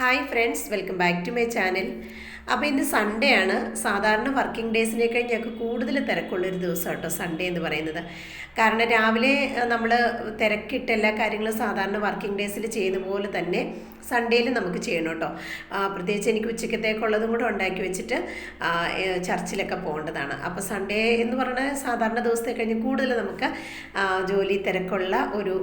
Hi friends welcome back to my channel അപ്പോൾ ഇന്ന് Sunday ആണ്. സാധാരണ വർക്കിംഗ് ഡേയ്സിനേക്കാൾ ഞങ്ങൾക്ക് കൂടുതൽ തിരക്കുള്ളൊരു ദിവസം കേട്ടോ സൺഡേ എന്ന് പറയുന്നത്. കാരണം രാവിലെ നമ്മൾ തിരക്കിട്ട് എല്ലാ കാര്യങ്ങളും സാധാരണ വർക്കിംഗ് ഡേയ്സിൽ ചെയ്യുന്ന പോലെ തന്നെ സൺഡേയിൽ നമുക്ക് ചെയ്യണം കേട്ടോ. പ്രത്യേകിച്ച് എനിക്ക് ഉച്ചക്കത്തേക്കുള്ളതും കൂടെ ഉണ്ടാക്കി വെച്ചിട്ട് ചർച്ചിലൊക്കെ പോകേണ്ടതാണ്. അപ്പോൾ സൺഡേ എന്ന് പറയുന്നത് സാധാരണ ദിവസത്തെ കഴിഞ്ഞ് കൂടുതൽ നമുക്ക് ജോലി തിരക്കുള്ള ഒരു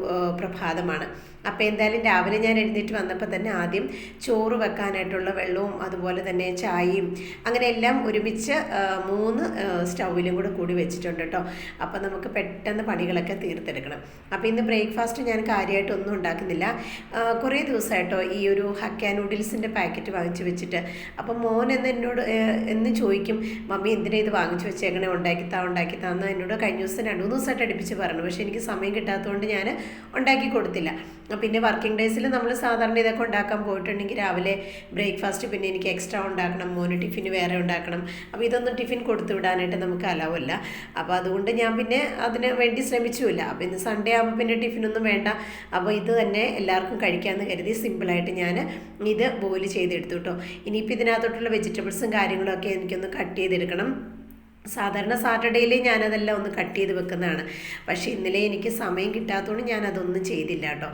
പ്രഭാതമാണ്. അപ്പോൾ എന്തായാലും രാവിലെ ഞാൻ എഴുന്നേറ്റ് വന്നപ്പോൾ തന്നെ ആദ്യം ചോറ് വെക്കാനായിട്ടുള്ള വെള്ളവും അതുപോലെ തന്നെ ചായയും അങ്ങനെ എല്ലാം ഒരുമിച്ച് മൂന്ന് സ്റ്റൗവിലും കൂടെ കൂടി വെച്ചിട്ടുണ്ട് കേട്ടോ. അപ്പോൾ നമുക്ക് പെട്ടെന്ന് പണികളൊക്കെ തീർത്തെടുക്കണം. അപ്പോൾ ഇന്ന് ബ്രേക്ക്ഫാസ്റ്റ് ഞാൻ കാര്യമായിട്ടൊന്നും ഉണ്ടാക്കുന്നില്ല. കുറേ ദിവസമായിട്ടോ ഈ ഒരു ഹക്ക നൂഡിൽസിന്റെ പാക്കറ്റ് വാങ്ങിച്ചു വെച്ചിട്ട്. അപ്പോൾ മോൻ എന്ന് എന്നോട് എന്ന് ചോദിക്കും മമ്മി എന്തിനാ ഇത് വാങ്ങിച്ചു വെച്ചേക്കണേ? ഉണ്ടാക്കിത്താ ഉണ്ടാക്കിത്താ. എന്ന് എന്നോട് കഴിഞ്ഞ ദിവസം രണ്ട് മൂന്ന് ദിവസമായിട്ട് അടുപ്പിച്ച് പറഞ്ഞു. പക്ഷേ എനിക്ക് സമയം കിട്ടാത്തതുകൊണ്ട് ഞാൻ ഉണ്ടാക്കി കൊടുത്തില്ല. പിന്നെ വർക്കിംഗ് ഡേയ്സിൽ നമ്മൾ സാധാരണ ഇതൊക്കെ ഉണ്ടാക്കാൻ പോയിട്ടുണ്ടെങ്കിൽ രാവിലെ ബ്രേക്ക്ഫാസ്റ്റ് പിന്നെ എനിക്ക് എക്സ്ട്രാ ഉണ്ടാക്കണം മോന് ടിഫിന് വേറെ ഉണ്ടാക്കണം. അപ്പോൾ ഇതൊന്നും ടിഫിൻ കൊടുത്തു വിടാനായിട്ട് നമുക്ക് അലാവല്ല അപ്പോൾ അതുകൊണ്ട് ഞാൻ പിന്നെ അതിന് വേണ്ടി ശ്രമിച്ചുമില്ല അപ്പോൾ ഇന്ന് സൺഡേ ആകുമ്പോൾ പിന്നെ ടിഫിനൊന്നും വേണ്ട. അപ്പോൾ ഇത് തന്നെ എല്ലാവർക്കും കഴിക്കാമെന്ന് കരുതി സിമ്പിളായിട്ട് ഞാൻ ഇത് ബോയിൽ ചെയ്തെടുത്തു കേട്ടോ ഇനിയിപ്പോൾ ഇതിനകത്തോട്ടുള്ള വെജിറ്റബിൾസും കാര്യങ്ങളൊക്കെ എനിക്കൊന്ന് കട്ട് ചെയ്തെടുക്കണം. സാധാരണ സാറ്റർഡേയിൽ ഞാനതെല്ലാം ഒന്ന് കട്ട് ചെയ്ത് വെക്കുന്നതാണ്. പക്ഷേ ഇന്നലെ എനിക്ക് സമയം കിട്ടാത്തതുകൊണ്ട് ഞാനതൊന്നും ചെയ്തില്ല കേട്ടോ.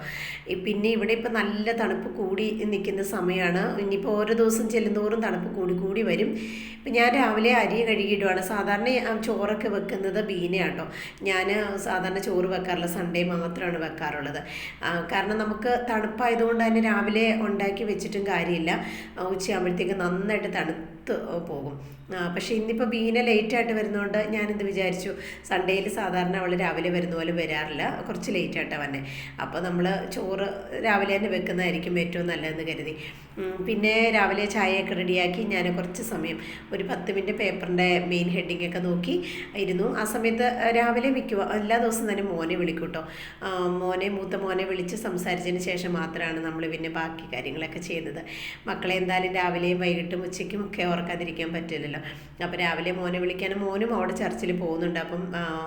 പിന്നെ ഇവിടെ ഇപ്പോൾ നല്ല തണുപ്പ് കൂടി നിൽക്കുന്ന സമയമാണ്. ഇനിയിപ്പോൾ ഓരോ ദിവസം ചെല്ലുന്തോറും തണുപ്പ് കൂടി കൂടി വരും. ഇപ്പം ഞാൻ രാവിലെ അരി കഴുകിയിടുവാണ്. സാധാരണ ചോറൊക്കെ വെക്കുന്നത് ബീനയാട്ടോ ഞാൻ സാധാരണ ചോറ് വെക്കാറില്ല. സൺഡേ മാത്രമാണ് വെക്കാറുള്ളത്. കാരണം നമുക്ക് തണുപ്പായതുകൊണ്ട് തന്നെ രാവിലെ ഉണ്ടാക്കി വെച്ചിട്ടും കാര്യമില്ല. ഉച്ചയാകുമ്പോഴത്തേക്ക് നന്നായിട്ട് തണുത്ത് പോകും. പക്ഷേ ഇന്നിപ്പോൾ ബീന ലേറ്റായിട്ട് വരുന്നതുകൊണ്ട് ഞാനെന്ത് വിചാരിച്ചു സൺഡേയിൽ സാധാരണ അവൾ രാവിലെ വരുന്ന പോലെ വരാറില്ല. കുറച്ച് ലേറ്റായിട്ടാണ് വന്നെ. അപ്പോൾ നമ്മൾ ചോറ് രാവിലെ തന്നെ വെക്കുന്നതായിരിക്കും ഏറ്റവും നല്ലതെന്ന് കരുതി. പിന്നെ രാവിലെ ചായയൊക്കെ റെഡിയാക്കി ഞാൻ കുറച്ച് സമയം ഒരു പത്ത് മിനിറ്റ് പേപ്പറിന്റെ മെയിൻ ഹെഡിങ് ഒക്കെ നോക്കി ഇരുന്നു. ആ സമയത്ത് രാവിലെ മിക്കുക എല്ലാ ദിവസവും തന്നെ മോനെ വിളിക്കും കേട്ടോ മോനെ മൂത്ത മോനെ വിളിച്ച് സംസാരിച്ചതിന് ശേഷം മാത്രമാണ് നമ്മൾ പിന്നെ ബാക്കി കാര്യങ്ങളൊക്കെ ചെയ്തത് മക്കളെ എന്തായാലും രാവിലെയും വൈകിട്ടും ഉച്ചയ്ക്കും ഒക്കെ ഓർക്കാതിരിക്കാൻ പറ്റില്ലല്ലോ. അപ്പോൾ രാവിലെ മോനെ വിളിക്കാനും മോനും അവിടെ ചർച്ചിൽ പോകുന്നുണ്ട്. അപ്പം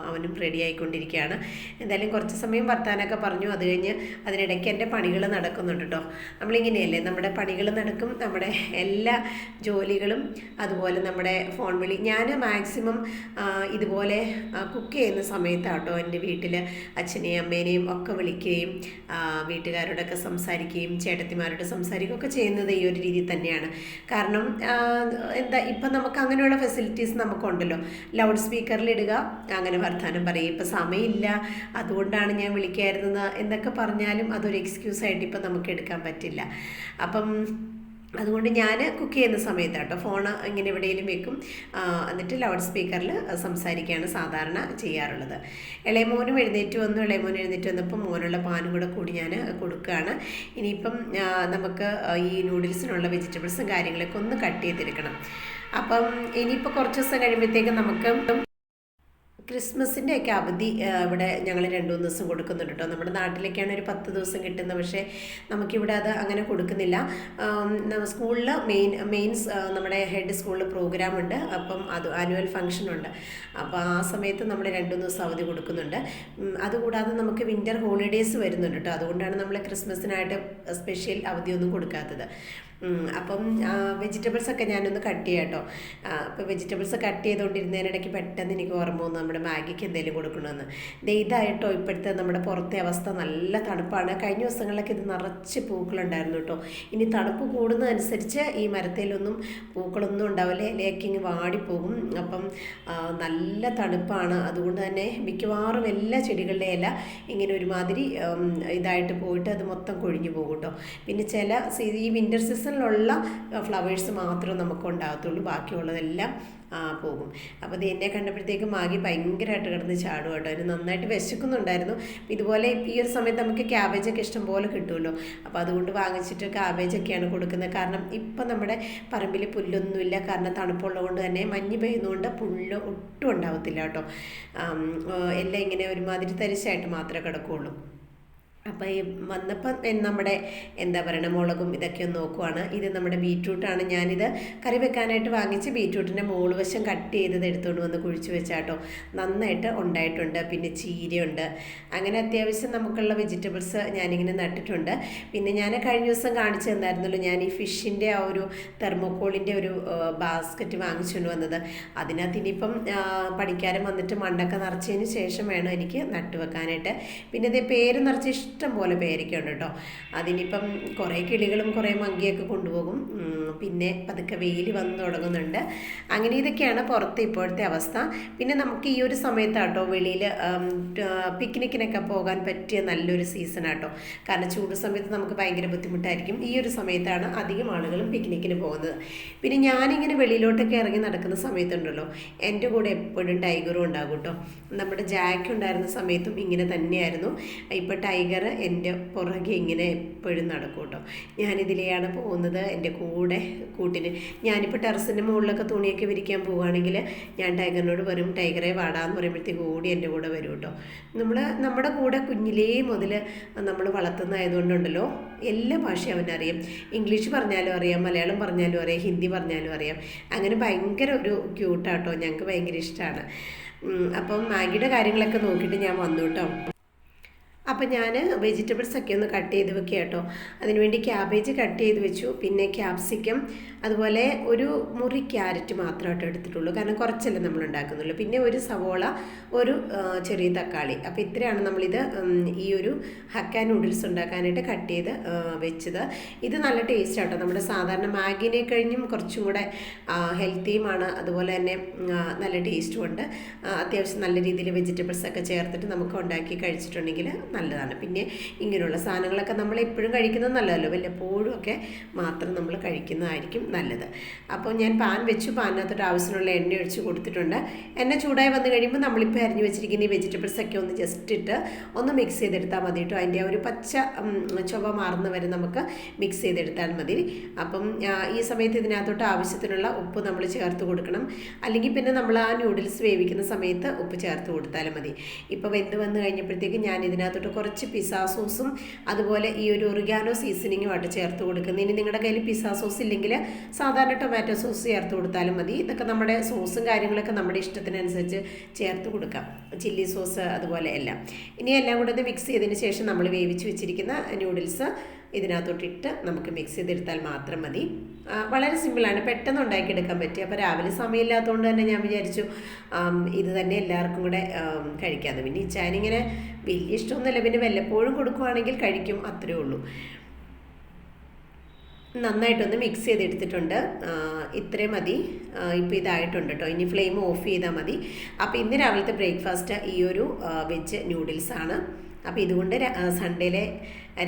അവനും റെഡി ആയിക്കൊണ്ടിരിക്കുകയാണ്. എന്തായാലും കുറച്ച് സമയം വർത്താനൊക്കെ പറഞ്ഞു. അത് കഴിഞ്ഞ് അതിനിടയ്ക്ക് എന്റെ പണികൾ നടക്കുന്നുണ്ട് കേട്ടോ നമ്മളിങ്ങനെയല്ലേ? നമ്മുടെ പണികൾ നടക്കും. നമ്മുടെ എല്ലാ ജോലികളും അതുപോലെ നമ്മുടെ ഫോൺ വിളി ഞാൻ മാക്സിമം ഇതുപോലെ കുക്ക് ചെയ്യുന്ന സമയത്താട്ടോ എന്റെ വീട്ടിൽ അച്ഛനെയും അമ്മേനെയും ഒക്കെ വിളിക്കുകയും വീട്ടുകാരോടൊക്കെ സംസാരിക്കുകയും ചേട്ടത്തിമാരോട് സംസാരിക്കുകയും ഒക്കെ ചെയ്യുന്നത് ഈ ഒരു രീതിയിൽ തന്നെയാണ്. കാരണം എന്താ ഇപ്പം നമുക്ക് അങ്ങനെയുള്ള ഫെസിലിറ്റീസ് നമുക്കുണ്ടല്ലോ. ലൗഡ് സ്പീക്കറിൽ ഇടുക അങ്ങനെ വർത്തമാനം പറയും. ഇപ്പം സമയമില്ല അതുകൊണ്ടാണ് ഞാൻ വിളിക്കായിരുന്നത് എന്നൊക്കെ പറഞ്ഞാലും അതൊരു എക്സ്ക്യൂസ് ആയിട്ട് ഇപ്പം നമുക്ക് എടുക്കാൻ പറ്റില്ല. അപ്പം അതുകൊണ്ട് ഞാൻ കുക്ക് ചെയ്യുന്ന സമയത്ത് കേട്ടോ ഫോൺ ഇങ്ങനെ എവിടെയെങ്കിലും വെക്കും. എന്നിട്ട് ലൗഡ് സ്പീക്കറിൽ സംസാരിക്കുകയാണ് സാധാരണ ചെയ്യാറുള്ളത്. ഇളയമോനും എഴുന്നേറ്റ് വന്നു. ഇളയമോൻ എഴുന്നേറ്റ് വന്നപ്പോൾ മോനുള്ള പാനും കൂടെ കൂടി ഞാൻ കൊടുക്കുകയാണ്. ഇനിയിപ്പം നമുക്ക് ഈ നൂഡിൽസിനുള്ള വെജിറ്റബിൾസും കാര്യങ്ങളൊക്കെ ഒന്ന് കട്ട് ചെയ്തെടുക്കണം അപ്പം ഇനിയിപ്പോൾ കുറച്ച് ദിവസം കഴിയുമ്പോഴത്തേക്കും നമുക്ക് ക്രിസ്മസിന്റെ ഒക്കെ അവധി ഇവിടെ ഞങ്ങൾ രണ്ട് മൂന്ന് ദിവസം കൊടുക്കുന്നുണ്ട് കേട്ടോ നമ്മുടെ നാട്ടിലേക്കാണ് ഒരു പത്ത് ദിവസം കിട്ടുന്നത് പക്ഷേ നമുക്കിവിടെ അത് അങ്ങനെ കൊടുക്കുന്നില്ല. സ്കൂളിൽ മെയിൻ മെയിൻസ് നമ്മുടെ ഹെഡ് സ്കൂളിൽ പ്രോഗ്രാം ഉണ്ട് അപ്പം അത് ആനുവൽ ഫംഗ്ഷൻ ഉണ്ട് അപ്പോൾ ആ സമയത്ത് നമ്മൾ രണ്ട് മൂന്ന് ദിവസം അവധി കൊടുക്കുന്നുണ്ട്. അതുകൂടാതെ നമുക്ക് വിന്റർ ഹോളിഡേയ്സ് വരുന്നുണ്ട് കേട്ടോ അതുകൊണ്ടാണ് നമ്മൾ ക്രിസ്മസിനായിട്ട് സ്പെഷ്യൽ അവധിയൊന്നും കൊടുക്കാത്തത്. അപ്പം വെജിറ്റബിൾസ് ഒക്കെ ഞാനൊന്ന് കട്ട് ചെയ്യാം കേട്ടോ. അപ്പോൾ വെജിറ്റബിൾസ് കട്ട് ചെയ്തുകൊണ്ടിരുന്നതിനിടയ്ക്ക് പെട്ടെന്ന് എനിക്ക് ഓർമ്മ വന്നു നമ്മുടെ മാഗിക്ക് എന്തെങ്കിലും കൊടുക്കണമെന്ന് ഇതായിട്ടോ ഇപ്പോഴത്തെ നമ്മുടെ പുറത്തെ അവസ്ഥ. നല്ല തണുപ്പാണ്. കഴിഞ്ഞ ദിവസങ്ങളിലൊക്കെ ഇത് നിറച്ച് പൂക്കളുണ്ടായിരുന്നു കേട്ടോ. ഇനി തണുപ്പ് കൂടുന്നതനുസരിച്ച് ഈ മരത്തിലൊന്നും പൂക്കളൊന്നും ഉണ്ടാവില്ല. ഇലയൊക്കെ വാടിപ്പോകും. അപ്പം നല്ല തണുപ്പാണ്. അതുകൊണ്ട് തന്നെ മിക്കവാറും എല്ലാ ചെടികളുടെ ഇല ഇങ്ങനെ ഒരുമാതിരി ഇതായിട്ട് പോയിട്ട് അത് മൊത്തം കൊഴിഞ്ഞു പോകും കേട്ടോ. പിന്നെ ചില ഈ വിന്റർ സീസണിലുള്ള ഫ്ലവേഴ്സ് മാത്രമേ നമുക്ക് ഉണ്ടാകത്തുള്ളൂ ബാക്കിയുള്ളതെല്ലാം പോകും. അപ്പോൾ ഇത് എന്നെ കണ്ടപ്പോഴത്തേക്കും മാഗി ഭയങ്കരമായിട്ട് കിടന്ന് ചാടും കേട്ടോ. അതിന് നന്നായിട്ട് വിശക്കുന്നുണ്ടായിരുന്നു. ഇതുപോലെ ഈ ഒരു സമയത്ത് നമുക്ക് ക്യാബേജൊക്കെ ഇഷ്ടംപോലെ കിട്ടുമല്ലോ. അപ്പോൾ അതുകൊണ്ട് വാങ്ങിച്ചിട്ട് ക്യാബേജൊക്കെയാണ് കൊടുക്കുന്നത്. കാരണം ഇപ്പം നമ്മുടെ പറമ്പിൽ പുല്ലൊന്നുമില്ല. കാരണം തണുപ്പുള്ളത് കൊണ്ട് തന്നെ മഞ്ഞ് പെയ്യുന്നതുകൊണ്ട് പുല്ല് ഒട്ടും ഉണ്ടാവത്തില്ല കേട്ടോ. എല്ലാം ഇങ്ങനെ ഒരുമാതിരി തരിശായിട്ട് മാത്രമേ കിടക്കുകയുള്ളൂ. അപ്പോൾ ഈ വന്നപ്പം നമ്മുടെ എന്താ പറയുക മുളകും ഇതൊക്കെ ഒന്ന് നോക്കുവാണ്. ഇത് നമ്മുടെ ബീറ്റ്റൂട്ടാണ്. ഞാനിത് കറി വെക്കാനായിട്ട് വാങ്ങിച്ച് ബീറ്റ്റൂട്ടിന്റെ മോൾ വശം കട്ട് ചെയ്തത് എടുത്തുകൊണ്ട് വന്ന് കുഴിച്ച് വെച്ചാട്ടോ. നന്നായിട്ട് ഉണ്ടായിട്ടുണ്ട്. പിന്നെ ചീരയുണ്ട്. അങ്ങനെ അത്യാവശ്യം നമുക്കുള്ള വെജിറ്റബിൾസ് ഞാനിങ്ങനെ നട്ടിട്ടുണ്ട്. പിന്നെ ഞാൻ കഴിഞ്ഞ ദിവസം കാണിച്ചു തന്നായിരുന്നല്ലോ ഞാൻ ഈ ഫിഷിന്റെ ആ ഒരു തെർമോക്കോളിന്റെ ഒരു ബാസ്ക്കറ്റ് വാങ്ങിച്ചുകൊണ്ട് വന്നത്. അതിനകത്ത് ഇനിയിപ്പം പഠിക്കാനും വന്നിട്ട് മണ്ണൊക്കെ നിറച്ചതിന് ശേഷം വേണം എനിക്ക് നട്ടുവെക്കാനായിട്ട്. പിന്നെ ഇതേ പേര് നിറച്ച് ഇഷ്ടം പോലെ പേരൊക്കെ ഉണ്ട് കേട്ടോ. അതിനിപ്പം കുറേ കിളികളും കുറേ മങ്കിയൊക്കെ കൊണ്ടുപോകും. പിന്നെ പതുക്കെ വെയിൽ വന്ന് തുടങ്ങുന്നുണ്ട്. അങ്ങനെ ഇതൊക്കെയാണ് പുറത്ത് ഇപ്പോഴത്തെ അവസ്ഥ. പിന്നെ നമുക്ക് ഈ ഒരു സമയത്താട്ടോ വെളിയിൽ പിക്നിക്കിനൊക്കെ പോകാൻ പറ്റിയ നല്ലൊരു സീസൺ ആട്ടോ കാരണം ചൂട് സമയത്ത് നമുക്ക് ഭയങ്കര ബുദ്ധിമുട്ടായിരിക്കും. ഈ ഒരു സമയത്താണ് അധികം ആളുകളും പിക്നിക്കിന് പോകുന്നത്. പിന്നെ ഞാനിങ്ങനെ വെളിയിലോട്ടൊക്കെ ഇറങ്ങി നടക്കുന്ന സമയത്തുണ്ടല്ലോ. എന്റെ കൂടെ എപ്പോഴും ടൈഗറും ഉണ്ടാകും കേട്ടോ. നമ്മുടെ ജാക്ക് ഉണ്ടായിരുന്ന സമയത്തും ഇങ്ങനെ തന്നെയായിരുന്നു. ഇപ്പോൾ ടൈഗർ എന്റെ പുറകെ ഇങ്ങനെ എപ്പോഴും നടക്കും കേട്ടോ ഞാനിതിലെയാണ് പോകുന്നത് എന്റെ കൂടെ കൂട്ടിന്. ഞാനിപ്പോൾ ടെറസിന്റെ മുകളിലൊക്കെ തുണിയൊക്കെ വിരിക്കാൻ പോവുകയാണെങ്കിൽ ഞാൻ ടൈഗറിനോട് പറയും ടൈഗറെ വാടാന്ന് പറയുമ്പോഴത്തേക്ക് കൂടി എന്റെ കൂടെ വരും കേട്ടോ നമ്മൾ നമ്മുടെ കൂടെ കുഞ്ഞിലേ മുതൽ നമ്മൾ വളർത്തുന്നതായതുകൊണ്ടുണ്ടല്ലോ എല്ലാ ഭാഷയും അവനറിയാം. ഇംഗ്ലീഷ് പറഞ്ഞാലും അറിയാം മലയാളം പറഞ്ഞാലും അറിയാം ഹിന്ദി പറഞ്ഞാലും അറിയാം. അങ്ങനെ ഭയങ്കര ഒരു ക്യൂട്ടാട്ടോ ഞങ്ങൾക്ക് ഭയങ്കര ഇഷ്ടമാണ് അപ്പം മാഗിയുടെ കാര്യങ്ങളൊക്കെ നോക്കിയിട്ട് ഞാൻ വന്നു കേട്ടോ. അപ്പം ഞാൻ വെജിറ്റബിൾസ് ഒക്കെ ഒന്ന് കട്ട് ചെയ്ത് വെക്കുക കേട്ടോ. അതിനുവേണ്ടി ക്യാബേജ് കട്ട് ചെയ്ത് വെച്ചു. പിന്നെ ക്യാപ്സിക്കം അതുപോലെ ഒരു മുറി ക്യാരറ്റ് മാത്രമായിട്ട് എടുത്തിട്ടുള്ളൂ. കാരണം കുറച്ചല്ലേ നമ്മൾ ഉണ്ടാക്കുന്നുള്ളൂ. പിന്നെ ഒരു സവോള ഒരു ചെറിയ തക്കാളി. അപ്പോൾ ഇത്രയാണ് നമ്മളിത് ഈ ഒരു ഹക്ക നൂഡിൽസ് ഉണ്ടാക്കാനായിട്ട് കട്ട് ചെയ്ത് വെച്ചത്. ഇത് നല്ല ടേസ്റ്റ് ആട്ടോ. നമ്മുടെ സാധാരണ മാഗിനെ കഴിഞ്ഞും കുറച്ചും കൂടെ ഹെൽത്തിയുമാണ് അതുപോലെ തന്നെ നല്ല ടേസ്റ്റും ഉണ്ട്. അത്യാവശ്യം നല്ല രീതിയിൽ വെജിറ്റബിൾസൊക്കെ ചേർത്തിട്ട് നമുക്ക് ഉണ്ടാക്കി കഴിച്ചിട്ടുണ്ടെങ്കിൽ നല്ലതാണ്. പിന്നെ ഇങ്ങനെയുള്ള സാധനങ്ങളൊക്കെ നമ്മൾ എപ്പോഴും കഴിക്കുന്നത് നല്ലതല്ലോ. വല്ലപ്പോഴും ഒക്കെ മാത്രം നമ്മൾ കഴിക്കുന്നതായിരിക്കും നല്ലത്. അപ്പോൾ ഞാൻ പാൻ വെച്ചു. പാനിനകത്തോട്ട് ആവശ്യമുള്ള എണ്ണ ഒഴിച്ച് കൊടുത്തിട്ടുണ്ട്. എണ്ണ ചൂടായി വന്നു കഴിയുമ്പോൾ നമ്മളിപ്പോൾ അരിഞ്ഞു വെച്ചിരിക്കുന്ന ഈ വെജിറ്റബിൾസ് ഒക്കെ ഒന്ന് ജസ്റ്റ് ഇട്ട് ഒന്ന് മിക്സ് ചെയ്തെടുത്താൽ മതി കേട്ടോ. അതിന്റെ ഒരു പച്ച ചുവ മാറുന്ന വരെ നമുക്ക് മിക്സ് ചെയ്തെടുത്താൽ മതി. അപ്പം ഈ സമയത്ത് ഇതിനകത്തോട്ട് ആവശ്യത്തിനുള്ള ഉപ്പ് നമ്മൾ ചേർത്ത് കൊടുക്കണം. അല്ലെങ്കിൽ പിന്നെ നമ്മൾ ആ ന്യൂഡിൽസ് വേവിക്കുന്ന സമയത്ത് ഉപ്പ് ചേർത്ത് കൊടുത്താലും മതി. ഇപ്പോൾ വെന്ത് വന്ന് കഴിഞ്ഞപ്പോഴത്തേക്ക് ഞാൻ ഇതിനകത്തോട്ട് കുറച്ച് പിസ്സ സോസും അതുപോലെ ഈ ഒരു ഒറിഗാനോ സീസണിങ്ങുമായിട്ട് ചേർത്ത് കൊടുക്കുന്നത് ഇനി നിങ്ങളുടെ കയ്യിൽ പിസ്സ സോസ് ഇല്ലെങ്കിൽ സാധാരണ ടൊമാറ്റോ സോസ് ചേർത്ത് കൊടുത്താലും മതി. ഇതൊക്കെ നമ്മുടെ സോസും കാര്യങ്ങളൊക്കെ നമ്മുടെ ഇഷ്ടത്തിനനുസരിച്ച് ചേർത്ത് കൊടുക്കാം. ചില്ലി സോസ് അതുപോലെ എല്ലാം. ഇനി എല്ലാം കൂടെ മിക്സ് ചെയ്തതിന് ശേഷം നമ്മൾ വേവിച്ച് വെച്ചിരിക്കുന്ന നൂഡിൽസ് ഇതിനകത്തോട്ടിട്ട് നമുക്ക് മിക്സ് ചെയ്തെടുത്താൽ മാത്രം മതി. വളരെ സിമ്പിളാണ് പെട്ടെന്ന് ഉണ്ടാക്കിയെടുക്കാൻ പറ്റി. അപ്പോൾ രാവിലെ സമയമില്ലാത്തതുകൊണ്ട് തന്നെ ഞാൻ വിചാരിച്ചു ഇത് തന്നെ എല്ലാവർക്കും കൂടെ കഴിക്കാമെന്ന്. പിന്നെ ഇച്ചാനിങ്ങനെ വലിയ ഇഷ്ടമൊന്നുമില്ല. പിന്നെ വല്ലപ്പോഴും കൊടുക്കുവാണെങ്കിൽ കഴിക്കും അത്രേ ഉള്ളൂ. നന്നായിട്ടൊന്ന് മിക്സ് ചെയ്തെടുത്തിട്ടുണ്ട്. ഇത്രയും മതി. ഇപ്പോൾ ഇതായിട്ടുണ്ട് കേട്ടോ ഇനി ഫ്ലെയിം ഓഫ് ചെയ്താൽ മതി. അപ്പോൾ ഇന്ന് രാവിലത്തെ ബ്രേക്ക്ഫാസ്റ്റ് ഈ ഒരു വെജ് നൂഡിൽസാണ് അപ്പോൾ ഇതുകൊണ്ട് സൺഡേയിലെ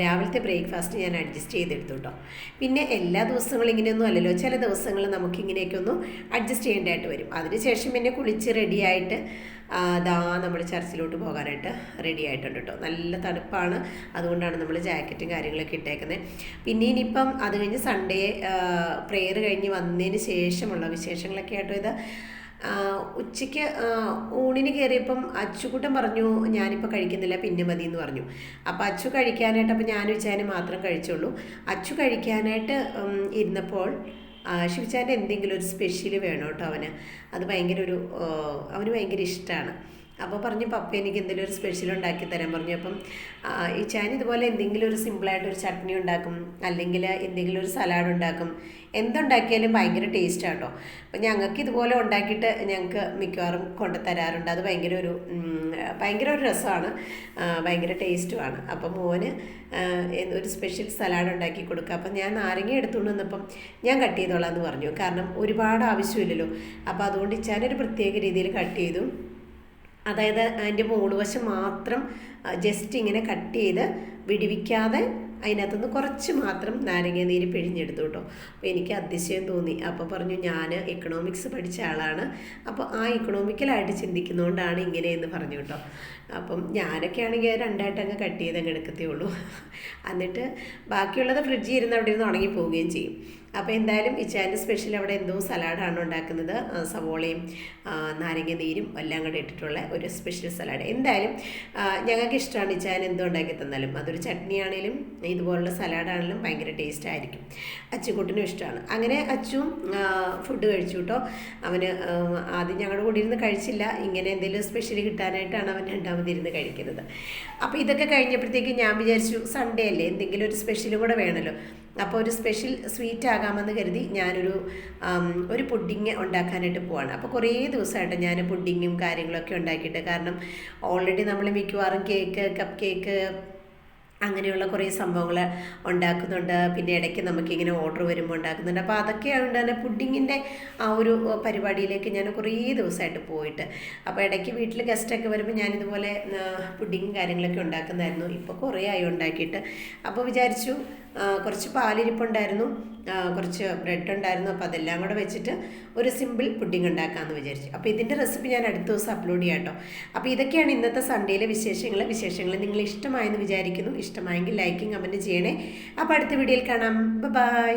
രാവിലത്തെ ബ്രേക്ക്ഫാസ്റ്റ് ഞാൻ അഡ്ജസ്റ്റ് ചെയ്തെടുത്തു കേട്ടോ. പിന്നെ എല്ലാ ദിവസങ്ങളും ഇങ്ങനെയൊന്നും അല്ലല്ലോ. ചില ദിവസങ്ങൾ നമുക്കിങ്ങനെയൊക്കെ ഒന്ന് അഡ്ജസ്റ്റ് ചെയ്യേണ്ടതായിട്ട് വരും. അതിനുശേഷം പിന്നെ കുളിച്ച് റെഡിയായിട്ട് അതാ നമ്മൾ ചർച്ചിലോട്ട് പോകാനായിട്ട് റെഡി ആയിട്ടുണ്ട് കേട്ടോ. നല്ല തണുപ്പാണ്. അതുകൊണ്ടാണ് നമ്മൾ ജാക്കറ്റും കാര്യങ്ങളൊക്കെ ഇട്ടേക്കുന്നത്. പിന്നെ ഇനിയിപ്പം അത് കഴിഞ്ഞ് സൺഡേ പ്രെയർ കഴിഞ്ഞ് വന്നതിന് ശേഷമുള്ള വിശേഷങ്ങളൊക്കെ ആയിട്ട് ഇത്. ഉച്ചയ്ക്ക് ഊണിന് കയറിയപ്പം അച്ചുകൂട്ടം പറഞ്ഞു ഞാനിപ്പോൾ കഴിക്കുന്നില്ല പിന്നെ മതി എന്ന് പറഞ്ഞു. അപ്പോൾ അച്ചു കഴിക്കാനായിട്ട് അപ്പോൾ ഞാൻ ഉച്ചാനും മാത്രം കഴിച്ചുള്ളൂ. അച്ചു കഴിക്കാനായിട്ട് ഇരുന്നപ്പോൾ ശിവചാന്റെ എന്തെങ്കിലും ഒരു സ്പെഷ്യൽ വേണം കേട്ടോ അവന്. അത് ഭയങ്കര ഒരു അവന് ഭയങ്കര ഇഷ്ടമാണ് അപ്പോൾ പറഞ്ഞു പപ്പ എനിക്ക് എന്തെങ്കിലും ഒരു സ്പെഷ്യൽ ഉണ്ടാക്കി തരാൻ പറഞ്ഞു. അപ്പം ഈ ചാൻ ഇതുപോലെ എന്തെങ്കിലും ഒരു സിമ്പിളായിട്ട് ഒരു ചട്നി ഉണ്ടാക്കും അല്ലെങ്കിൽ എന്തെങ്കിലും ഒരു സലാഡ് ഉണ്ടാക്കും. എന്തുണ്ടാക്കിയാലും ഭയങ്കര ടേസ്റ്റ് ആട്ടോ അപ്പം ഞങ്ങൾക്ക് ഇതുപോലെ ഉണ്ടാക്കിയിട്ട് ഞങ്ങൾക്ക് മിക്കവാറും കൊണ്ടു തരാറുണ്ട് അത് ഭയങ്കര ഒരു ഭയങ്കര ഒരു രസമാണ്. ഭയങ്കര ടേസ്റ്റുമാണ് അപ്പം മോന് ഒരു സ്പെഷ്യൽ സലാഡ് ഉണ്ടാക്കി കൊടുക്കുക അപ്പം ഞാൻ നാരങ്ങ എടുത്തുകൊണ്ട് വന്നപ്പം ഞാൻ കട്ട് ചെയ്തോളാം എന്ന് പറഞ്ഞു. കാരണം ഒരുപാട് ആവശ്യമില്ലല്ലോ. അപ്പോൾ അതുകൊണ്ട് ഇച്ചാനൊരു പ്രത്യേക രീതിയിൽ കട്ട് ചെയ്തു. അതായത് അതിന്റെ വശം മാത്രം ജസ്റ്റ് ഇങ്ങനെ കട്ട് ചെയ്ത് വിടിവിക്കാതെ അതിനകത്തുനിന്ന് കുറച്ച് മാത്രം നാരങ്ങ നീര് പിഴിഞ്ഞെടുത്തു കേട്ടോ. അപ്പോൾ എനിക്ക് അതിശയം തോന്നി. അപ്പോൾ പറഞ്ഞു ഞാൻ എക്കണോമിക്സ് പഠിച്ച ആളാണ്. അപ്പോൾ ആ ഇക്കണോമിക്കലായിട്ട് ചിന്തിക്കുന്നതുകൊണ്ടാണ് ഇങ്ങനെയെന്ന് പറഞ്ഞു കേട്ടോ. അപ്പം ഞാനൊക്കെ ആണെങ്കിൽ രണ്ടായിട്ട് അങ്ങ് കട്ട് ചെയ്ത് അങ്ങ് എടുക്കത്തേ ഉള്ളൂ എന്നിട്ട് ബാക്കിയുള്ളത് ഫ്രിഡ്ജിൽ ഇരുന്ന് അവിടെ ഇരുന്ന് ഉണങ്ങി പോവുകയും ചെയ്യും. അപ്പോൾ എന്തായാലും ഇച്ചാന്റെ സ്പെഷ്യൽ അവിടെ എന്തോ സലാഡാണ് ഉണ്ടാക്കുന്നത്. സവോളയും നാരങ്ങ നീരും എല്ലാം കൂടെ ഇട്ടിട്ടുള്ള ഒരു സ്പെഷ്യൽ സലാഡ് എന്തായാലും ആ, ഞങ്ങൾക്ക് ഇഷ്ടമാണ് ഇച്ചാൻ എന്തോ ഉണ്ടാക്കി തന്നാലും. അതൊരു ചട്നി ആണെങ്കിലും ഇതുപോലുള്ള സലാഡാണെങ്കിലും ഭയങ്കര ടേസ്റ്റ് ആയിരിക്കും. അച്ചുകൂട്ടിനും ഇഷ്ടമാണ് അങ്ങനെ അച്ചും ഫുഡ് കഴിച്ചു കേട്ടോ അവന് ആദ്യം ഞങ്ങളുടെ കൂടെ ഇരുന്ന് കഴിച്ചില്ല. ഇങ്ങനെ എന്തെങ്കിലും സ്പെഷ്യൽ കിട്ടാനായിട്ടാണ് അവൻ രണ്ടാമത് ഇരുന്ന് കഴിക്കുന്നത്. അപ്പോൾ ഇതൊക്കെ കഴിഞ്ഞപ്പോഴത്തേക്ക് ഞാൻ വിചാരിച്ചു സൺഡേ അല്ലേ? എന്തെങ്കിലും ഒരു സ്പെഷ്യൽ കൂടെ വേണമല്ലോ അപ്പോൾ ഒരു സ്പെഷ്യൽ സ്വീറ്റ് ആകാമെന്ന് കരുതി ഞാനൊരു ഒരു പുഡിങ് ഉണ്ടാക്കാനായിട്ട് പോവാണ്. അപ്പോൾ കുറേ ദിവസമായിട്ട് ഞാൻ പുഡിങ്ങും കാര്യങ്ങളൊക്കെ ഉണ്ടാക്കിയിട്ട് കാരണം ഓൾറെഡി നമ്മൾ മിക്കവാറും കേക്ക് കപ്പ് കേക്ക് അങ്ങനെയുള്ള കുറേ സംഭവങ്ങൾ ഉണ്ടാക്കുന്നുണ്ട്. പിന്നെ ഇടയ്ക്ക് നമുക്കിങ്ങനെ ഓർഡർ വരുമ്പോൾ ഉണ്ടാക്കുന്നുണ്ട്. അപ്പോൾ അതൊക്കെയാണ് തന്നെ പുഡിങ്ങിന്റെ ആ ഒരു പരിപാടിയിലേക്ക് ഞാൻ കുറേ ദിവസമായിട്ട് പോയിട്ട്. അപ്പോൾ ഇടയ്ക്ക് വീട്ടിൽ ഗസ്റ്റൊക്കെ വരുമ്പോൾ ഞാനിതുപോലെ പുഡിങ്ങും കാര്യങ്ങളൊക്കെ ഉണ്ടാക്കുന്നതായിരുന്നു. ഇപ്പോൾ കുറേ ആയി ഉണ്ടാക്കിയിട്ട്. അപ്പോൾ വിചാരിച്ചു കുറച്ച് പാലിരിപ്പുണ്ടായിരുന്നു കുറച്ച് ബ്രെഡ് ഉണ്ടായിരുന്നു. അപ്പോൾ അതെല്ലാം കൂടെ വെച്ചിട്ട് ഒരു സിമ്പിൾ പുഡിംഗ് ഉണ്ടാക്കാമെന്ന് വിചാരിച്ചു. അപ്പോൾ ഇതിന്റെ റെസിപ്പി ഞാൻ അടുത്ത ദിവസം അപ്ലോഡ് ചെയ്യാം കേട്ടോ. അപ്പോൾ ഇതൊക്കെയാണ് ഇന്നത്തെ സൺഡേയിലെ വിശേഷങ്ങൾ വിശേഷങ്ങൾ നിങ്ങൾ ഇഷ്ടമായെന്ന് വിചാരിക്കുന്നു. ഇഷ്ടമായെങ്കിൽ ലൈക്കും കമന്റ് ചെയ്യണേ. അപ്പോൾ അടുത്ത വീഡിയോയിൽ കാണാം. ബൈ